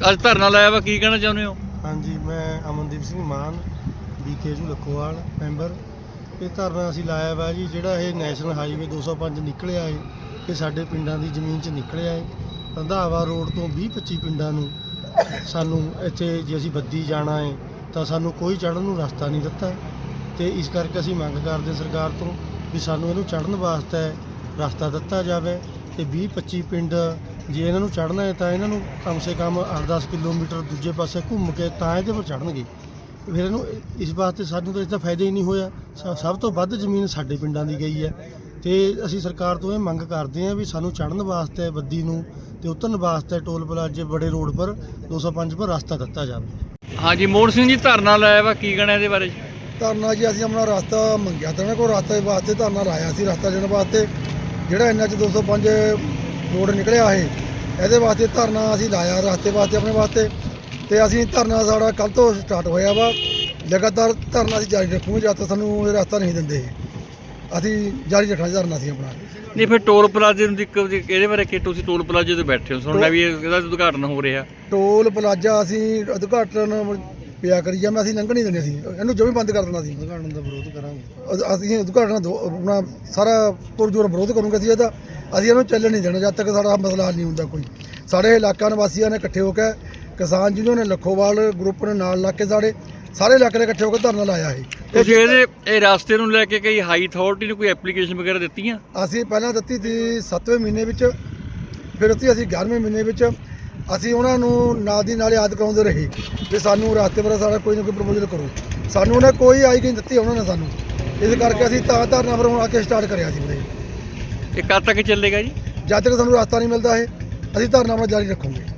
ਅੱਜ ਧਰਨਾ ਲਾਇਆ ਵਾ, ਕੀ ਕਹਿਣਾ ਚਾਹੁੰਦੇ ਹੋ? ਹਾਂਜੀ, ਮੈਂ ਅਮਨਦੀਪ ਸਿੰਘ ਮਾਨ ਬੀਕੇਜੂ ਲਖੋਵਾਲ, ਮੈਂਬਰ। ਇਹ ਧਰਨਾ ਅਸੀਂ ਲਾਇਆ ਵਾ ਜੀ, ਜਿਹੜਾ ਇਹ ਨੈਸ਼ਨਲ ਹਾਈਵੇ 205 ਨਿਕਲਿਆ ਏ, ਇਹ ਸਾਡੇ ਪਿੰਡਾਂ ਦੀ ਜ਼ਮੀਨ 'ਚ ਨਿਕਲਿਆ ਏ। ਰੰਧਾਵਾ ਰੋਡ ਤੋਂ 20-25 ਪਿੰਡਾਂ ਨੂੰ ਸਾਨੂੰ ਇੱਥੇ ਜੇ ਅਸੀਂ ਬੱਦੀ ਜਾਣਾ ਏ, ਤਾਂ ਸਾਨੂੰ ਕੋਈ ਚੜ੍ਹਨ ਨੂੰ ਰਸਤਾ ਨਹੀਂ ਦਿੱਤਾ। ਤੇ ਇਸ ਕਰਕੇ ਅਸੀਂ ਮੰਗ ਕਰਦੇ ਸਰਕਾਰ ਤੋਂ ਵੀ ਸਾਨੂੰ ਇਹਨੂੰ ਚੜ੍ਹਨ ਵਾਸਤੇ ਰਸਤਾ ਦਿੱਤਾ ਜਾਵੇ ਤੇ 20-25 ਪਿੰਡ ਜੇ ਇਹਨਾਂ ਨੂੰ ਚੜ੍ਹਨਾ ਹੈ ਤਾਂ ਇਹਨਾਂ ਨੂੰ ਕਮ ਸੇ ਕਮ 8-10 ਕਿਲੋਮੀਟਰ ਦੂਜੇ ਪਾਸੇ ਘੁੰਮ ਕੇ ਤਾਂ ਇਹਦੇ ਪਰ ਚੜ੍ਹਨਗੇ। ਫਿਰ ਇਹਨੂੰ ਇਸ ਵਾਸਤੇ ਸਾਨੂੰ ਤਾਂ ਇਸ ਦਾ ਫਾਇਦਾ ਹੀ ਨਹੀਂ ਹੋਇਆ। ਸ- ਸਭ ਤੋਂ ਵੱਧ ਜ਼ਮੀਨ ਸਾਡੇ ਪਿੰਡਾਂ ਦੀ ਗਈ ਹੈ। ਤੇ ਅਸੀਂ ਸਰਕਾਰ ਤੋਂ ਇਹ ਮੰਗ ਕਰਦੇ ਹਾਂ ਵੀ ਸਾਨੂੰ ਚੜ੍ਹਨ ਵਾਸਤੇ ਬੱਦੀ ਨੂੰ ਤੇ ਉਤਰਨ ਵਾਸਤੇ ਟੋਲ ਪਲਾਜ਼ੇ ਬੜੇ ਰੋਡ ਪਰ 205 ਪਰ ਰਸਤਾ ਦਿੱਤਾ ਜਾਵੇ। ਹਾਂਜੀ ਮੋਹਨ ਸਿੰਘ ਜੀ ਧਰਨਾ ਲਾਇਆ ਵਾ ਕੀ ਕਹਿਣਾ ਇਹਦੇ ਬਾਰੇ? ਧਰਨਾ ਜੀ ਅਸੀਂ ਆਪਣਾ ਰਸਤਾ ਮੰਗਿਆ ਤਾਂ ਇਹਨਾਂ ਕੋਲ ਰਸਤੇ ਵਾਸਤੇ ਧਰਨਾ ਲਾਇਆ ਸੀ ਰਸਤਾ ਦੇਣ ਵਾਸਤੇ। ਜਿਹੜਾ ਇੰਨਾ ਚ 205 ਰੋਡ ਨਿਕਲਿਆ ਇਹ ਇਹਦੇ ਵਾਸਤੇ ਧਰਨਾ ਅਸੀਂ ਲਾਇਆ ਰਸਤੇ ਵਾਸਤੇ ਆਪਣੇ ਵਾਸਤੇ। ਤੇ ਅਸੀਂ ਧਰਨਾ ਸਾਡਾ ਕੱਲ ਤੋਂ ਸਟਾਰਟ ਹੋਇਆ ਵਾ। ਲਗਾਤਾਰ ਧਰਨਾ ਅਸੀਂ ਜਾਰੀ ਰੱਖੂਗੇ ਜਦ ਤੱਕ ਸਾਨੂੰ ਇਹ ਰਸਤਾ ਨਹੀਂ ਦਿੰਦੇ। ਅਸੀਂ ਜਾਰੀ ਰੱਖਣਾ ਧਰਨਾ ਅਸੀਂ ਆਪਣਾ। ਨਹੀਂ ਫਿਰ ਟੋਲ ਪਲਾਜ਼ੇ ਨੂੰ ਦਿੱਕਤ ਇਹਦੇ ਬਾਰੇ ਕਿ ਤੁਸੀਂ ਟੋਲ ਪਲਾਜ਼ੇ ਤੇ ਬੈਠੇ ਹੋ? ਸੁਣਨਾ ਵੀ ਇਹ- ਇਹਦਾ ਉਦਘਾਟਨ ਹੋ ਰਿਹਾ। ਟੋਲ ਪਲਾਜ਼ਾ ਅਸੀਂ ਉਦਘਾਟਨ ਪਿਆ ਕਰੀ ਜਾਂਦੇ ਅਸੀਂ ਲੰਘ ਨਹੀਂ ਦਿੰਦੇ ਸੀ ਇਹਨੂੰ ਜਮੀ ਬੰਦ ਕਰ ਦੇਣਾ ਸੀ ਉਦਘਾਟਨ ਦਾ ਵਿਰੋਧ ਕਰਾਂਗੇ। ਅਸੀਂ ਉਦਘਾਟਨ ਦੋ- ਆਪਣਾ ਸਾਰਾ ਪੁਰਜੋਰ ਵਿਰੋਧ ਕਰੂੰਗੇ ਅਸੀਂ ਇਹਦਾ। ਅਸੀਂ ਇਹਨੂੰ ਚੱਲਣ ਨਹੀਂ ਦੇਣਾ ਜਦ ਤੱਕ ਸਾਡਾ ਮਸਲਾ ਹੱਲ ਨਹੀਂ ਹੁੰਦਾ ਕੋਈ। ਸਾਡੇ ਇਲਾਕਾ ਨਿਵਾਸੀਆਂ ਨੇ ਇਕੱਠੇ ਹੋ ਕੇ ਕਿਸਾਨ ਯੂਨੀਅਨ ਨੇ ਲੱਖੋਵਾਲ ਗਰੁੱਪ ਨੇ ਨਾਲ ਲਾ ਕੇ ਸਾਡੇ ਸਾਰੇ ਇਲਾਕੇ ਨੇ ਇਕੱਠੇ ਹੋ ਕੇ ਧਰਨਾ ਲਾਇਆ ਇਹ ਤੁਸੀਂ ਇਹਦੇ ਇਹ ਰਾਸਤੇ ਨੂੰ ਲੈ ਕੇ ਕਈ ਹਾਈ ਅਥਾਰਟੀ ਨੂੰ ਕੋਈ ਐਪਲੀਕੇਸ਼ਨ ਵਗੈਰਾ ਦਿੱਤੀਆਂ? ਅਸੀਂ ਪਹਿਲਾਂ ਦਿੱਤੀ ਸੀ 7ਵੇਂ ਮਹੀਨੇ ਵਿੱਚ ਫਿਰ ਉੱਥੇ ਅਸੀਂ 11ਵੇਂ ਮਹੀਨੇ ਵਿੱਚ ਅਸੀਂ ਉਹਨਾਂ ਨੂੰ ਨਾਲ ਦੀ ਨਾਲੇ ਯਾਦ ਕਰਾਉਂਦੇ ਰਹੇ ਵੀ ਸਾਨੂੰ ਰਸਤੇ ਬਾਰੇ ਸਾਡਾ ਕੋਈ ਨਾ ਕੋਈ ਪ੍ਰਪੋਜ਼ਲ ਕਰੋ। ਸਾਨੂੰ ਉਹਨੇ ਕੋਈ ਆਈ ਨਹੀਂ ਦਿੱਤੀ ਉਹਨਾਂ ਨੇ ਸਾਨੂੰ। ਇਸ ਕਰਕੇ ਅਸੀਂ ਤਾਂ ਧਰਨਾ ਫਿਰ ਹੁਣ ਆ ਕੇ ਸਟਾਰਟ ਕਰਿਆ ਸੀ ਵੀਰੇ। ਇਹ ਕਦ ਤੱਕ ਚੱਲੇਗਾ ਜੀ? ਜਦ ਤੱਕ ਸਾਨੂੰ ਰਸਤਾ ਨਹੀਂ ਮਿਲਦਾ ਇਹ, ਅਸੀਂ ਧਰਨਾ ਆਪਣਾ ਜਾਰੀ ਰੱਖਾਂਗੇ।